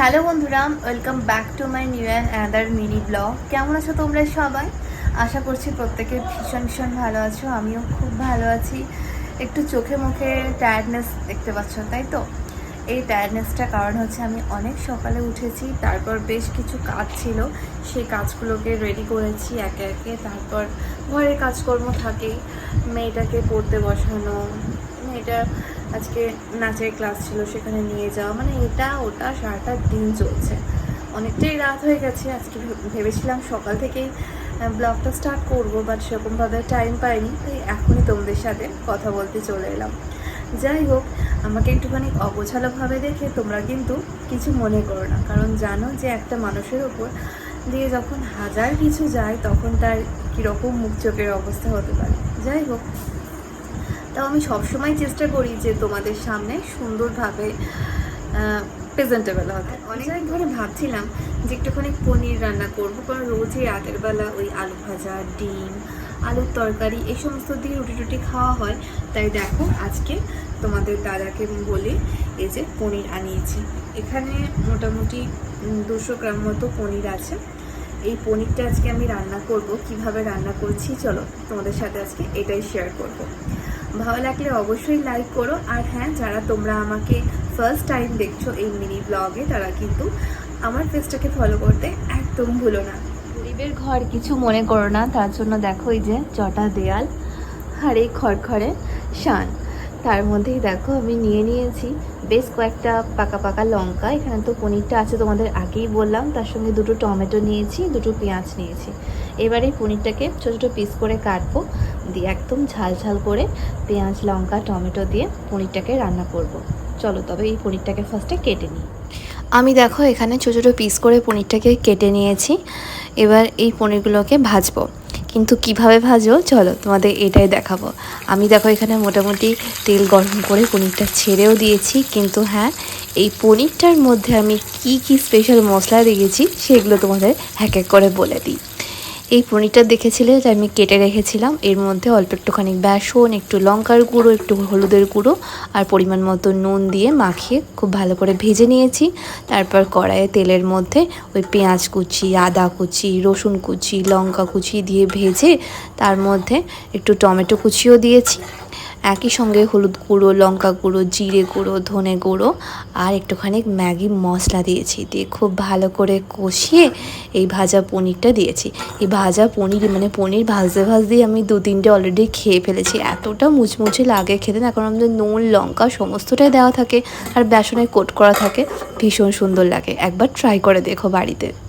Hello বন্ধুরা, welcome back to my new and other mini blog. কেমন আছো তোমরা সবাই? আশা করছি প্রত্যেকে ভীষণ ভীষণ ভালো আছো, আমিও খুব ভালো আছি। একটু চোখে মুখে টায়ার্ডনেস দেখতে পাচ্ছ, তাই তো? এই টায়ার্ডনেসটা কারণ হচ্ছে আমি অনেক সকালে উঠেছি, তারপর বেশ কিছু কাজ ছিল। সেই কাজগুলোকে রেডি করেছি একে একে, তারপর ঘরের কাজকর্ম থাকে। মেয়েটাকে পড়তে বসানো, মেয়েটা আজকে নাচের ক্লাস ছিল, সেখানে নিয়ে যাওয়া। মানে এটা, ওটা, সারাটা দিন চলছে। অনেকটাই রাত হয়ে গেছে। আজকে ভেবেছিলাম সকাল থেকেই ব্লগটা স্টার্ট করব বাট সেরকমভাবে টাইম পাইনি। তাই এখনই তোমাদের সাথে কথা বলতে চলে এলাম। যাই হোক, আমাকে একটুখানি অগোছালোভাবে দেখে তোমরা কিন্তু কিছু মনে করো না। কারণ জানো যে একটা মানুষের ওপর দিয়ে যখন হাজার কিছু যায়, তখন তার কীরকম মুখ চোখের অবস্থা হতে পারে। যাই হোক তাও আমি সবসময় চেষ্টা করি যে তোমাদের সামনে সুন্দরভাবে প্রেজেন্টেবল হতে। অনেক ধরে ভাবছিলাম যে একটুখানি পনির রান্না করব কারণ রোজই রাতের বেলা ওই আলু ভাজা ডিম আলুর তরকারি এই সমস্ত দিয়ে রুটি টুটি খাওয়া হয়। তাই দেখো আজকে তোমাদের দাদাকে বলে এই যে পনির আনিয়েছি। এখানে মোটামুটি দুশো গ্রাম মতো পনির আছে। এই পনিরটা আজকে আমি রান্না করব কীভাবে রান্না করছি চলো তোমাদের সাথে আজকে এটাই শেয়ার করব। ভালো লাগলে অবশ্যই লাইক করো। আর হ্যাঁ যারা তোমরা আমাকে ফার্স্ট টাইম দেখছ এই মিনি ব্লগে তারা কিন্তু আমার পেজটাকে ফলো করতে একদম ভুলো না। গরিবের ঘর কিছু মনে করো না, তার জন্য দেখো এই যে চটা দেয়াল আর এই খড়খড়ে শান। তার মধ্যেই দেখো আমি নিয়ে নিয়েছি বেশ কয়েকটা পাকা পাকা লঙ্কা। এখানে তো পনিরটা আছে তোমাদের আগেই বললাম, তার সঙ্গে দুটো টমেটো নিয়েছি, দুটো পেঁয়াজ নিয়েছি। এবারে পনিরটাকে ছোটো ছোটো পিস করে কাটবো। দিয়ে একদম ঝাল ঝাল করে পেঁয়াজ, লঙ্কা, টমেটো দিয়ে পনিরটাকে রান্না করব। চলো তবে এই পনিরটাকে ফার্স্টে কেটে নিই। আমি দেখো এখানে ছোটো ছোটো পিস করে পনিরটাকে কেটে নিয়েছি। এবার এই পনিরগুলোকে ভাজবো। কিন্তু কীভাবে ভাজবো? চলো তোমাদের এটাই দেখাবো। আমি দেখো এখানে মোটামুটি তেল গরম করে পনিরটা ছেড়েও দিয়েছি। কিন্তু হ্যাঁ এই পনিরটার মধ্যে আমি কি কি স্পেশাল মশলা দিয়েছি সেগুলো তোমাদের এক এক করে বলে দিই। এই পনিরটা দেখেছিলে? যে আমি কেটে রেখেছিলাম। এর মধ্যে অল্প একটুখানি বেসন, একটু লঙ্কার গুঁড়ো, একটু হলুদের গুঁড়ো আর পরিমাণ মতো নুন দিয়ে মাখিয়ে খুব ভালো করে ভেজে নিয়েছি। তারপর কড়াইয়ে তেলের মধ্যে ওই পেঁয়াজ কুচি, আদা কুচি, রসুন কুচি, লঙ্কা কুচি দিয়ে ভেজে তার মধ্যে একটু টমেটো কুচিও দিয়েছি। একই সঙ্গে হলুদ গুঁড়ো, লঙ্কা গুঁড়ো, জিরে গুঁড়ো, ধনে গুঁড়ো আর একটুখানি ম্যাগি মশলা দিয়েছি দিয়ে খুব ভালো করে কষিয়ে এই ভাজা পনিরটা দিয়েছি। এই ভাজা পনির মানে পনির ভাজতে ভাজতেই আমি দু তিনটে অলরেডি খেয়ে ফেলেছি। এতটা মুচমুচে লাগে খেতে না, কারণ আমাদের নুন, লঙ্কা সমস্তটাই দেওয়া থাকে আর বেসনে কোট করা থাকে। ভীষণ সুন্দর লাগে। একবার ট্রাই করে দেখো বাড়িতে।